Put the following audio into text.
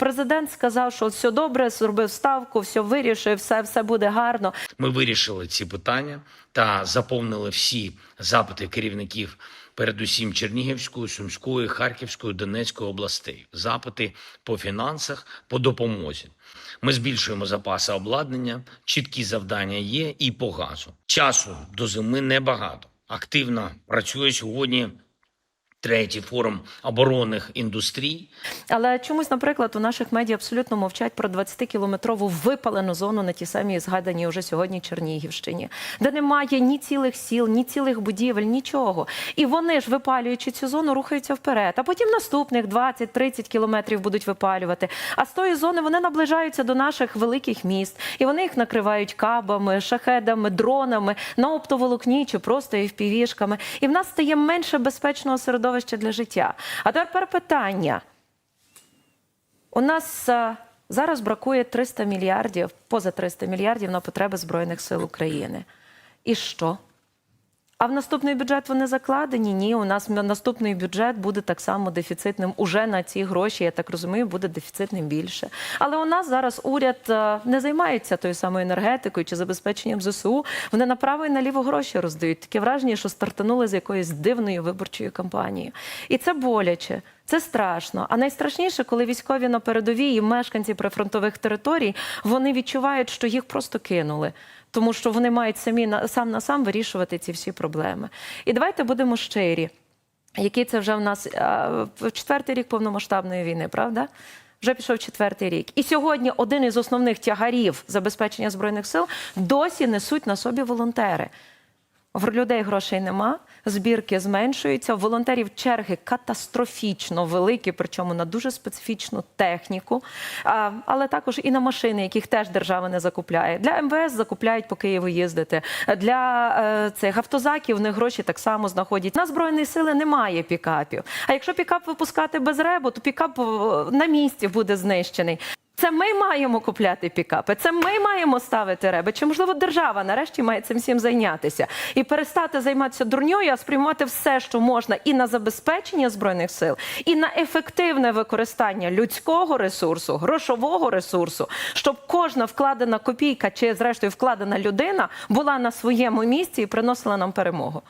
президент сказав, що все добре, зробив ставку, все вирішив, все, все буде гарно. Ми вирішили ці питання та заповнили всі запити керівників, передусім Чернігівської, Сумської, Харківської, Донецької областей. Запити по фінансах, по допомозі. Ми збільшуємо запаси обладнання, чіткі завдання є і по газу. Часу до зими небагато. Активно працює сьогодні третій форум оборонних індустрій. Але чомусь, наприклад, у наших медіа абсолютно мовчать про 20-кілометрову випалену зону на тій самій згаданій уже сьогодні Чернігівщині, де немає ні цілих сіл, ні цілих будівель, нічого. І вони ж, випалюючи цю зону, рухаються вперед. А потім наступних 20-30 кілометрів будуть випалювати. А з тої зони вони наближаються до наших великих міст, і вони їх накривають кабами, шахедами, дронами, на оптоволокні чи просто FPV-шками. І в нас стає менше безпечного середовища для життя. А тепер питання. У нас зараз бракує 300 мільярдів, поза 300 мільярдів на потреби Збройних сил України. І що? А в наступний бюджет вони закладені? Ні, у нас наступний бюджет буде так само дефіцитним. Уже на ці гроші, я так розумію, буде дефіцитним більше. Але у нас зараз уряд е, не займається тою самою енергетикою чи забезпеченням ЗСУ. Вони направо і наліво гроші роздають. Таке враження, що стартанули з якоїсь дивної виборчої кампанії. І це боляче. Це страшно. А найстрашніше, коли військові на передовій і мешканці прифронтових територій вони відчувають, що їх просто кинули, тому що вони мають самі на сам на сам вирішувати ці всі проблеми. І давайте будемо щирі. Який це вже в нас в четвертий рік повномасштабної війни, правда? Вже пішов четвертий рік. І сьогодні один із основних тягарів забезпечення збройних сил досі несуть на собі волонтери. В людей грошей нема, збірки зменшуються. Волонтерів черги катастрофічно великі, причому на дуже специфічну техніку, але також і на машини, яких теж держава не закупляє. Для МВС закупляють по Києву їздити. Для е, цих автозаків в гроші так само знаходять. На збройної сили немає пікапів. А якщо пікап випускати без ребу, то пікап е, на місці буде знищений. Це ми маємо купляти пікапи, це ми маємо ставити реби. Чи можливо держава нарешті має цим всім зайнятися і перестати займатися дурньою, а спрямувати все, що можна, і на забезпечення збройних сил, і на ефективне використання людського ресурсу, грошового ресурсу, щоб кожна вкладена копійка чи, зрештою, вкладена людина була на своєму місці і приносила нам перемогу.